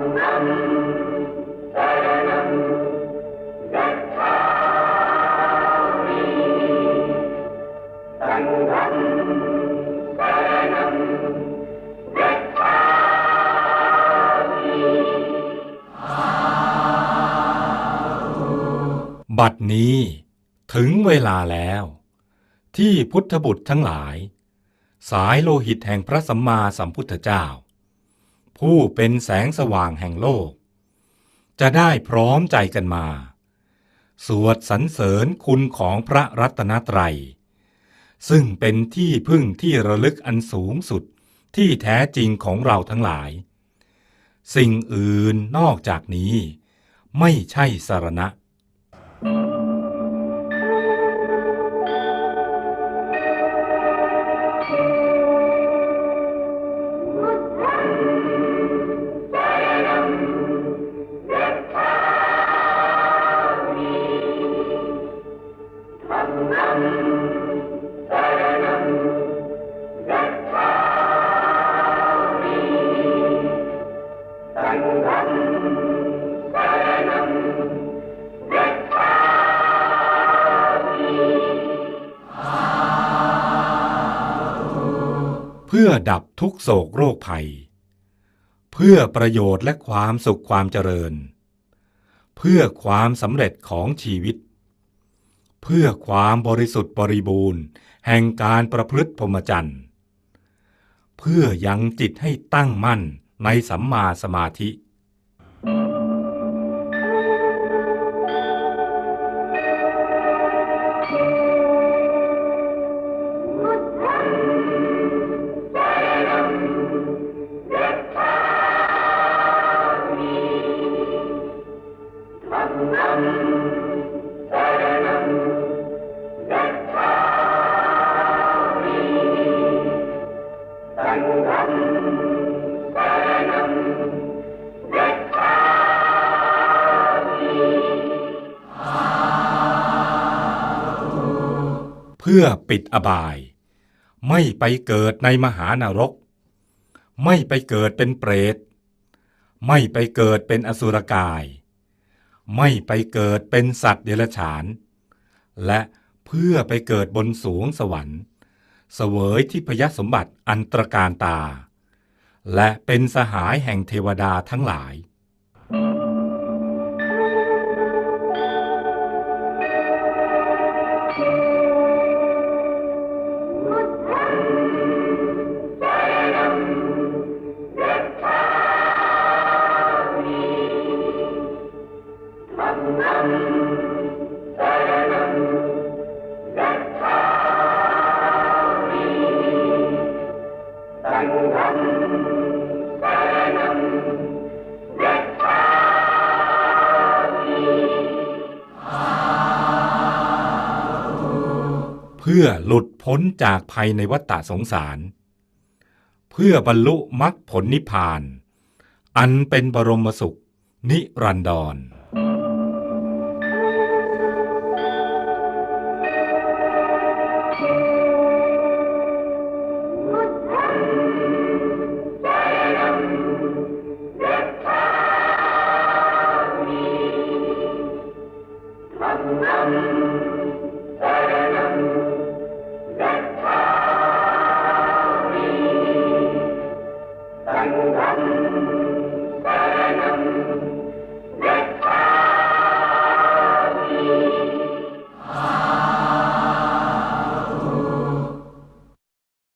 บัดนี้ถึงเวลาแล้ว ที่พุทธบุตรทั้งหลาย สายโลหิตแห่งพระสัมมาสัมพุทธเจ้า ผู้เป็นแสงสว่างแห่งโลก จะได้พร้อมใจกันมา สวดสรรเสริญคุณของพระรัตนตรัย ซึ่งเป็นที่พึ่งที่ระลึกอันสูงสุดที่แท้จริงของเราทั้งหลาย สิ่งอื่นนอกจากนี้ ไม่ใช่สารณะ เพื่อดับทุกโศกโรคภัย เพื่อประโยชน์และความสุขความเจริญ เพื่อความสำเร็จของชีวิต เพื่อความบริสุทธิ์บริบูรณ์ แห่งการประพฤติพรหมจรรย์ เพื่อยังจิตให้ตั้งมั่นในสัมมาสมาธิ เพื่อปิดอบาย ไม่ไปเกิดในมหานรก ไม่ไปเกิดเป็นเปรต ไม่ไปเกิดเป็นอสุรกาย ไม่ไปเกิดเป็นสัตว์เดรัจฉาน และเพื่อไปเกิดบนสวงสวรรค์เสวยที่พยสมบัติอันตรการตา และเป็นสหายแห่งเทวดาทั้งหลาย เพื่อหลุดพ้นจากภัยในวัฏฏสงสาร เพื่อบรรลุมรรคผลนิพพาน อันเป็นบรมสุขนิรันดร